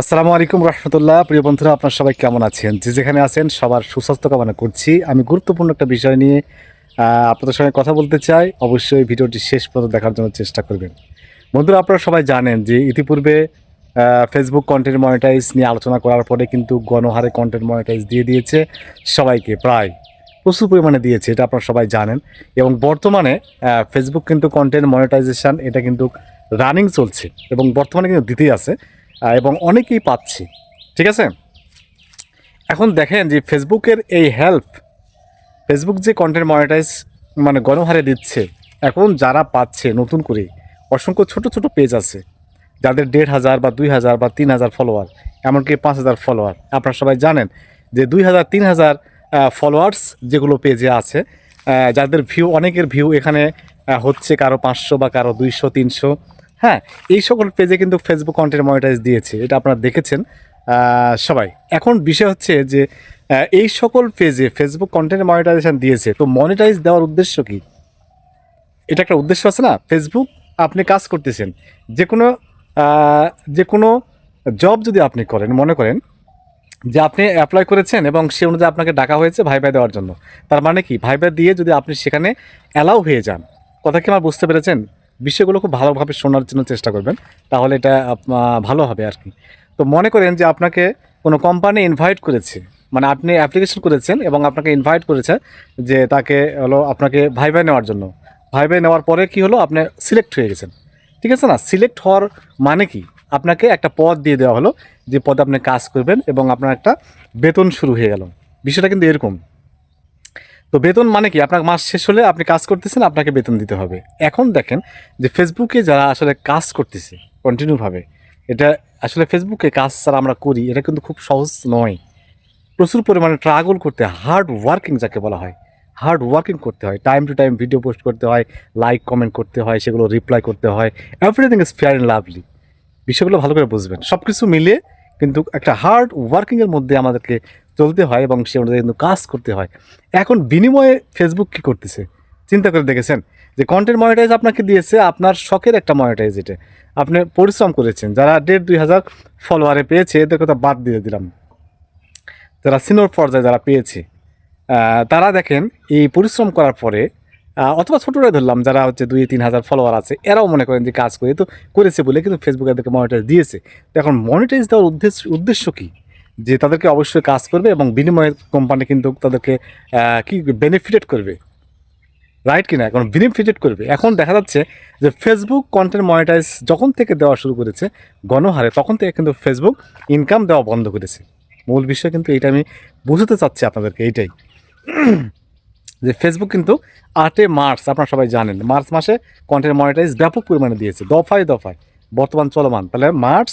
আসসালামু আলাইকুম রহমতুল্লাহ। প্রিয় বন্ধুরা, আপনার সবাই কেমন আছেন? যে যেখানে আছেন, সবার সুস্বাস্থ্য কামনা করছি। আমি গুরুত্বপূর্ণ একটা বিষয় নিয়ে আপনাদের সঙ্গে কথা বলতে চাই। অবশ্যই ভিডিওটি শেষ পর্যন্ত দেখার জন্য চেষ্টা করবেন। বন্ধুরা, আপনারা সবাই জানেন যে ইতিপূর্বে ফেসবুক কন্টেন্ট মনিটাইজ নিয়ে আলোচনা করার পরে কিন্তু গণহারে কন্টেন্ট মনিটাইজ দিয়ে দিয়েছে সবাইকে, প্রায় প্রচুর পরিমাণে দিয়েছে, এটা আপনারা সবাই জানেন। এবং বর্তমানে ফেসবুক কিন্তু কন্টেন্ট মনিটাইজেশন এটা কিন্তু রানিং চলছে এবং বর্তমানে কিন্তু দিতেই আছে। এবং অনেকেই পাচ্ছি। ঠিক আছে? এখন দেখেন যে ফেসবুকের এই হেল্প ফেসবুক যে কন্টেন্ট মনিটাইজ মানে গণহারে দিচ্ছে, এখন যারা পাচ্ছে নতুন করে, অসংখ্য ছোট ছোট পেজ আছে, যাদের দেড় হাজার বা দুই হাজার বা তিন হাজার ফলোয়ার এমনকি পাঁচ হাজার ফলোয়ার আপনারা সবাই জানেন যে দুই হাজার, তিন হাজার ফলোয়ার্স যেগুলো পেজে আছে যাদের ভিউ অনেকের ভিউ এখানে হচ্ছে কারও পাঁচশো বা কারও দুইশো, তিনশো হ্যাঁ এই সকল পেজে কিন্তু ফেসবুক কন্টেন্ট মনিটাইজ দিয়েছে, এটা আপনারা দেখেছেন। সবাই, এখন বিষয় হচ্ছে যে এই সকল পেজে ফেসবুক কন্টেন্ট মনিটাইজেশন দিয়েছে, তো মনিটাইজ দেওয়ার উদ্দেশ্য কি? এটা একটা উদ্দেশ্য আছে না? ফেসবুক আপনি কাজ করতেছেন, যে কোনো যে কোনো জব যদি আপনি করেন, মনে করেন যে আপনি অ্যাপ্লাই করেছেন এবং সে অনুযায়ী আপনাকে ডাকা হয়েছে ভাইবা দেওয়ার জন্য, তার মানে কি? ভাইবা দিয়ে যদি আপনি সেখানে অ্যালাউ হয়ে যান, কথা কি আমার বুঝতে পেরেছেন? বিষয়গুলো খুব ভালোভাবে শোনার জন্য চেষ্টা করবেন, তাহলে এটা ভালো হবে আর কি। তো মনে করেন যে আপনাকে কোনো কোম্পানি ইনভাইট করেছে মানে আপনি অ্যাপ্লিকেশন করেছেন এবং আপনাকে ইনভাইট করেছে যে তাকে হলো আপনাকে ভাই ভাই নেওয়ার জন্য। ভাই ভাই নেওয়ার পরে কি হলো? আপনি সিলেক্ট হয়ে গেছেন। ঠিক আছে না? সিলেক্ট হওয়ার মানে কি? আপনাকে একটা পদ দিয়ে দেওয়া হলো যে পদে আপনি কাজ করবেন এবং আপনার একটা বেতন শুরু হয়ে গেল। বিষয়টা কিন্তু এরকম। তো বেতন মানে কি? আপনার মাস শেষ হলে আপনি কাজ করতেছেন, আপনাকে বেতন দিতে হবে। এখন দেখেন যে ফেসবুকে যারা আসলে কাজ করতেছে কন্টিনিউভাবে এটা আসলে ফেসবুকে কাজ যারা আমরা করি, এটা কিন্তু খুব সহজ নয়। প্রচুর পরিমাণে ট্রাগল করতে হার্ড ওয়ার্কিং যাকে বলা হয়। হার্ড ওয়ার্কিং করতে হয়। Time to time video post করতে হয় লাইক কমেন্ট করতে হয়, সেগুলো রিপ্লাই করতে হয়। Everything is fair and lovely বিষয়গুলো ভালো করে বুঝবেন। সব কিছু মিলিয়ে কিন্তু একটা হার্ড ওয়ার্কিংয়ের মধ্যে আমাদেরকে চলতে হয় এবং সে অনুযায়ী কিন্তু কাজ করতে হয়। এখন বিনিময়ে ফেসবুক কী করতেছে? চিন্তা করে দেখেছেন? যে কন্টেন্ট মনিটাইজ আপনাকে দিয়েছে, আপনার শখের একটা মনিটাইজ এটা। আপনি পরিশ্রম করেছেন। যারা দেড় দুই হাজার ফলোয়ারে পেয়েছে, এদের কথা বাদ দিয়ে দিলাম। যারা সিনিয়র পর্যায়ে যারা পেয়েছে তারা দেখেন, এই পরিশ্রম করার পরে অথবা ছোটরাই ধরলাম, যারা হচ্ছে দুই, তিন হাজার ফলোয়ার আছে, এরাও মনে করেন যে কাজ করে, তো করেছে বলে কিন্তু ফেসবুক এদেরকে মনিটাইজ দিয়েছে। তো এখন মনিটাইজ দেওয়ার উদ্দেশ্য উদ্দেশ্য কী? যে তাদেরকে অবশ্যই কাজ করবে এবং বিনিময়ে কোম্পানি কিন্তু তাদেরকে কি বেনিফিটেড করবে? রাইট কিনা? এখন বেনিফিটেড করবে। এখন দেখা যাচ্ছে যে ফেসবুক কন্টেন্ট মনিটাইজ যখন থেকে দেওয়া শুরু করেছে, গণহারে তখন থেকে কিন্তু ফেসবুক ইনকাম দেওয়া বন্ধ করেছে। মূল বিষয় কিন্তু এটা আমি বুঝতে চাচ্ছি আপনাদেরকে এইটাই। যে ফেসবুক কিন্তু আটে মার্চ, আপনারা সবাই জানেন, মার্চ মাসে কন্টেন্ট মনিটাইজ ব্যাপক পরিমাণে দিয়েছে, দফায় দফায়। বর্তমান চলমান। তাহলে মার্চ,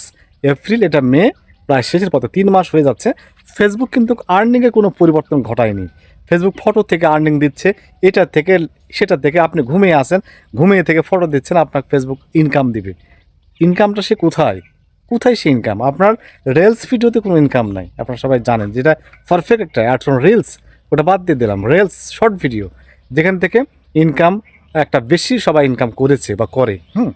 এপ্রিল, এটা মে প্রায় শেষের পথে তিন মাস হয়ে যাচ্ছে। ফেসবুক কিন্তু আর্নিংয়ে কোনো পরিবর্তন ঘটায়নি। ফেসবুক ফটো থেকে আর্নিং দিচ্ছে। এটা থেকে, সেটা থেকে আপনি ঘুমিয়ে আসেন ঘুমিয়ে থেকে ফটো দিচ্ছেন, আপনার ফেসবুক ইনকাম দিবে। ইনকামটা সে কোথায়? কোথায় সে ইনকাম আপনার রিলস ভিডিওতে কোনো ইনকাম নাই। আপনারা সবাই জানেন যেটা পারফেক্ট একটা অ্যাডসন রিলস ওটা বাদ দিয়ে দিলাম। রিলস শর্ট ভিডিও যেখান থেকে ইনকাম একটা বেশি সবাই ইনকাম করেছে বা করে। হুম?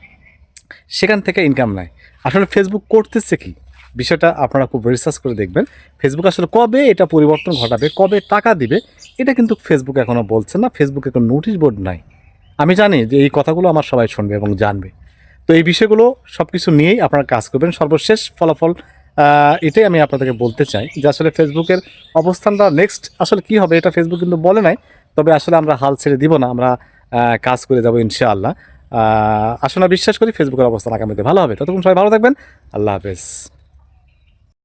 সেখান থেকে ইনকাম নাই। আসলে ফেসবুক করতেছে কি? বিষয়টা আপনারা খুব রিসার্চ করে দেখবেন। ফেসবুক আসলে কবে এটা পরিবর্তন ঘটাবে, কবে টাকা দিবে, এটা কিন্তু ফেসবুক এখনও বলছে না ফেসবুকে কোনো নোটিশ বোর্ড নাই। আমি জানি যে এই কথাগুলো আমার সবাই শুনবে এবং জানবে। তো এই বিষয়গুলো সব কিছু নিয়েই আপনারা কাজ করবেন। সর্বশেষ ফলাফল এটাই আমি আপনাদেরকে বলতে চাই যে আসলে ফেসবুকের অবস্থানটা নেক্সট আসলে কি হবে এটা ফেসবুক কিন্তু বলে নাই, তবে আসলে আমরা হাল ছেড়ে দিব না, আমরা কাজ করে যাব ইনশাআল্লাহ। আসলে বিশ্বাস করি ফেসবুকের অবস্থান আগামীতে ভালো হবে। ততক্ষণ সবাই ভালো থাকবেন। আল্লাহ হাফেজ।